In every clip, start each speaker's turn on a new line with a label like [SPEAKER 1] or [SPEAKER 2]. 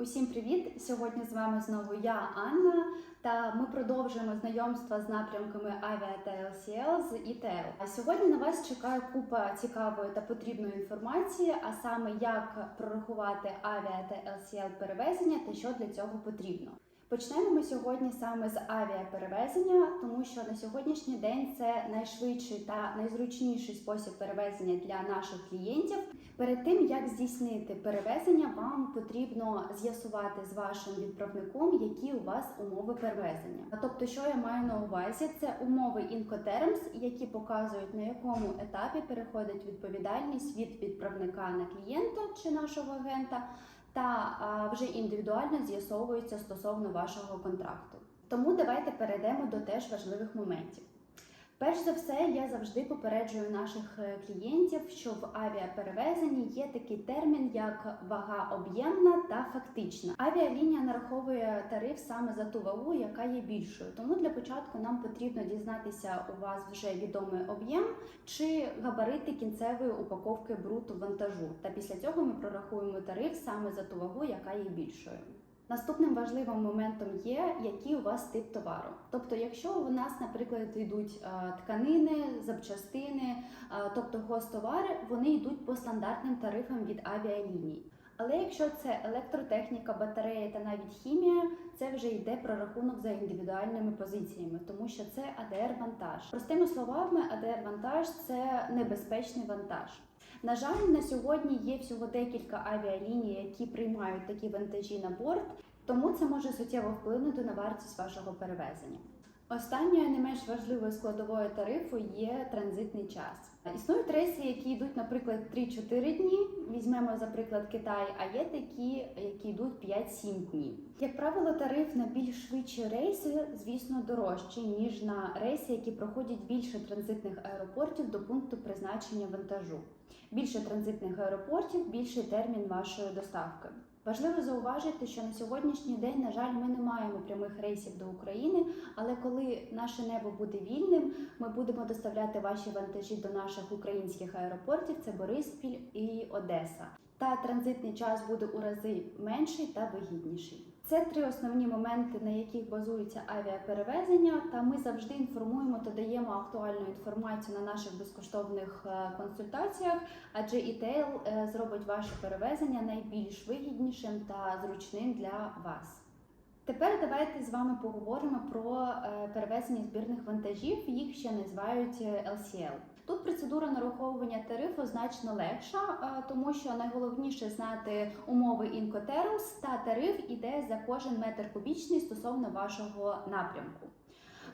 [SPEAKER 1] Усім привіт! Сьогодні з вами знову я, Анна, та ми продовжуємо знайомство з напрямками авіа та LCL з ITL. А сьогодні на вас чекає купа цікавої та потрібної інформації, а саме як прорахувати авіа та LCL перевезення та що для цього потрібно. Почнемо ми сьогодні саме з авіаперевезення, тому що на сьогоднішній день це найшвидший та найзручніший спосіб перевезення для наших клієнтів. Перед тим як здійснити перевезення, вам потрібно з'ясувати з вашим відправником, які у вас умови перевезення. Тобто, що я маю на увазі, це умови Incoterms, які показують на якому етапі переходить відповідальність від відправника на клієнта чи нашого агента, та вже індивідуально з'ясовується стосовно вашого контракту. Тому давайте перейдемо до теж важливих моментів. Перш за все, я завжди попереджую наших е, клієнтів, що в авіаперевезенні є такий термін, як вага об'ємна та фактична. Авіалінія нараховує тариф саме за ту вагу, яка є більшою. Тому для початку нам потрібно дізнатися у вас вже відомий об'єм чи габарити кінцевої упаковки бруту вантажу. Та після цього ми прорахуємо тариф саме за ту вагу, яка є більшою. Наступним важливим моментом є, який у вас тип товару. Тобто, якщо у нас, наприклад, йдуть е, тканини, запчастини, е, тобто гостовари, вони йдуть по стандартним тарифам від авіаліній. Але якщо це електротехніка, батарея та навіть хімія, це вже йде прорахунок за індивідуальними позиціями, тому що це АДР-вантаж. Простими словами, АДР-вантаж це небезпечний вантаж. На жаль, на сьогодні є всього декілька авіаліній, які приймають такі вантажі на борт, тому це може суттєво вплинути на вартість вашого перевезення. Останньою не менш важливою складовою тарифу є транзитний час. Існують рейси, які йдуть, наприклад, 3-4 дні. Візьмемо за приклад Китай, а є такі, які йдуть 5-7 днів. Як правило, тариф на більш швидші рейси, звісно, дорожчий ніж на рейси, які проходять більше транзитних аеропортів до пункту призначення вантажу. Більше транзитних аеропортів, більший термін вашої доставки. Важливо зауважити, що на сьогоднішній день, на жаль, ми не маємо прямих рейсів до України, але коли наше небо буде вільним, ми будемо доставляти ваші вантажі до наших українських аеропортів: це Бориспіль і Одеса. Та транзитний час буде у рази менший та вигідніший. Це три основні моменти, на яких базується авіаперевезення. Та ми завжди інформуємо та даємо актуальну інформацію на наших безкоштовних е, консультаціях, адже ІТЛ е, зробить ваше перевезення найбільш вигіднішим та зручним для вас. Тепер давайте з вами поговоримо про е, перевезення збірних вантажів. Їх ще називають е, LCL. Тут процедура нараховування тарифу значно легша, е, тому що найголовніше знати умови Incoterms та тариф іде за кожен метр кубічний стосовно вашого напрямку.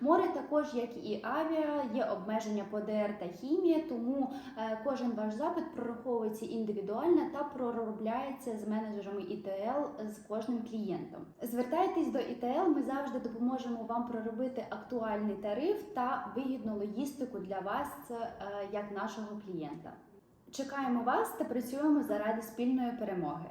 [SPEAKER 1] Море також, як і авіа, є обмеження по ДР та хімія, тому е, кожен ваш запит прораховується індивідуально та проробляється з менеджерами ІТЛ з кожним клієнтом. Звертайтесь до ІТЛ, ми завжди допоможемо вам проробити актуальний тариф та вигідну логістику для вас е, як нашого клієнта. Чекаємо вас та працюємо заради спільної перемоги.